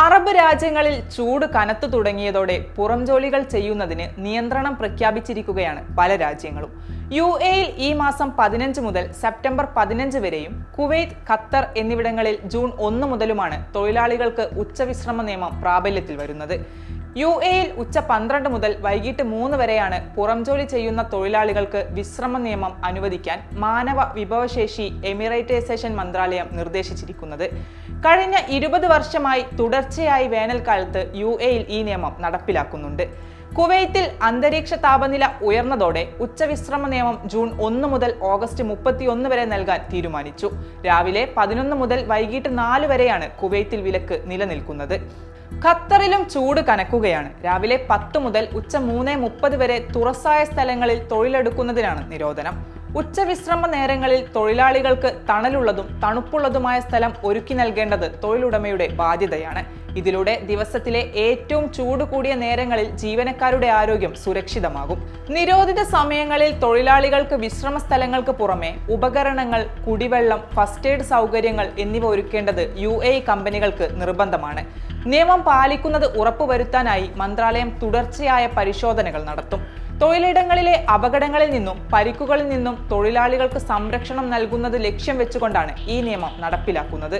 Arab രാജ്യങ്ങളിൽ ചൂട് കനത്തു തുടങ്ങിയതോടെ പുറം ജോലികൾ ചെയ്യുന്നതിന് നിയന്ത്രണം പ്രഖ്യാപിച്ചിരിക്കുകയാണ് പല രാജ്യങ്ങളും. യു എയിൽ ഈ മാസം പതിനഞ്ച് മുതൽ സെപ്റ്റംബർ പതിനഞ്ച് വരെയും കുവൈത്ത് ഖത്തർ എന്നിവിടങ്ങളിൽ ജൂൺ ഒന്ന് മുതലുമാണ് തൊഴിലാളികൾക്ക് ഉച്ചവിശ്രമ നിയമം പ്രാബല്യത്തിൽ വരുന്നത്. യു എയിൽ ഉച്ച പന്ത്രണ്ട് മുതൽ വൈകിട്ട് മൂന്ന് വരെയാണ് പുറം ജോലി ചെയ്യുന്ന തൊഴിലാളികൾക്ക് വിശ്രമ നിയമം അനുവദിക്കാൻ മാനവ വിഭവശേഷി എമിറേറ്റൈസേഷൻ മന്ത്രാലയം നിർദ്ദേശിച്ചിരിക്കുന്നത്. കഴിഞ്ഞ ഇരുപത് വർഷമായി തുടർച്ചയായി വേനൽക്കാലത്ത് യു എയിൽ ഈ നിയമം നടപ്പിലാക്കുന്നുണ്ട്. കുവൈത്തിൽ അന്തരീക്ഷ താപനില ഉയർന്നതോടെ ഉച്ചവിശ്രമ നിയമം ജൂൺ ഒന്ന് മുതൽ ഓഗസ്റ്റ് മുപ്പത്തിയൊന്ന് വരെ നൽകാൻ തീരുമാനിച്ചു. രാവിലെ പതിനൊന്ന് മുതൽ വൈകിട്ട് നാല് വരെയാണ് കുവൈത്തിൽ വിലക്ക് നിലനിൽക്കുന്നത്. ഖത്തറിലും ചൂട് കനക്കുകയാണ് രാവിലെ പത്ത് മുതൽ ഉച്ച മൂന്ന് മുപ്പത് വരെ തുറസായ സ്ഥലങ്ങളിൽ തൊഴിലെടുക്കുന്നതിനാണ് നിരോധനം. ഉച്ചവിശ്രമ നേരങ്ങളിൽ തൊഴിലാളികൾക്ക് തണലുള്ളതും തണുപ്പുള്ളതുമായ സ്ഥലം ഒരുക്കി നൽകേണ്ടത് തൊഴിലുടമയുടെ ബാധ്യതയാണ്. ഇതിലൂടെ ദിവസത്തിലെ ഏറ്റവും ചൂട് കൂടിയ നേരങ്ങളിൽ ജീവനക്കാരുടെ ആരോഗ്യം സുരക്ഷിതമാകും. നിരോധിത സമയങ്ങളിൽ തൊഴിലാളികൾക്ക് വിശ്രമ സ്ഥലങ്ങൾക്ക് പുറമെ ഉപകരണങ്ങൾ കുടിവെള്ളം ഫസ്റ്റ് എയ്ഡ് സൗകര്യങ്ങൾ എന്നിവ ഒരുക്കേണ്ടത് യു എ കമ്പനികൾക്ക് നിർബന്ധമാണ്. നിയമം പാലിക്കുന്നത് ഉറപ്പുവരുത്താനായി മന്ത്രാലയം തുടർച്ചയായ പരിശോധനകൾ നടത്തും. തൊഴിലിടങ്ങളിലെ അപകടങ്ങളിൽ നിന്നും പരിക്കുകളിൽ നിന്നും തൊഴിലാളികൾക്ക് സംരക്ഷണം നൽകുന്നത് ലക്ഷ്യം വെച്ചുകൊണ്ടാണ് ഈ നിയമം നടപ്പിലാക്കുന്നത്.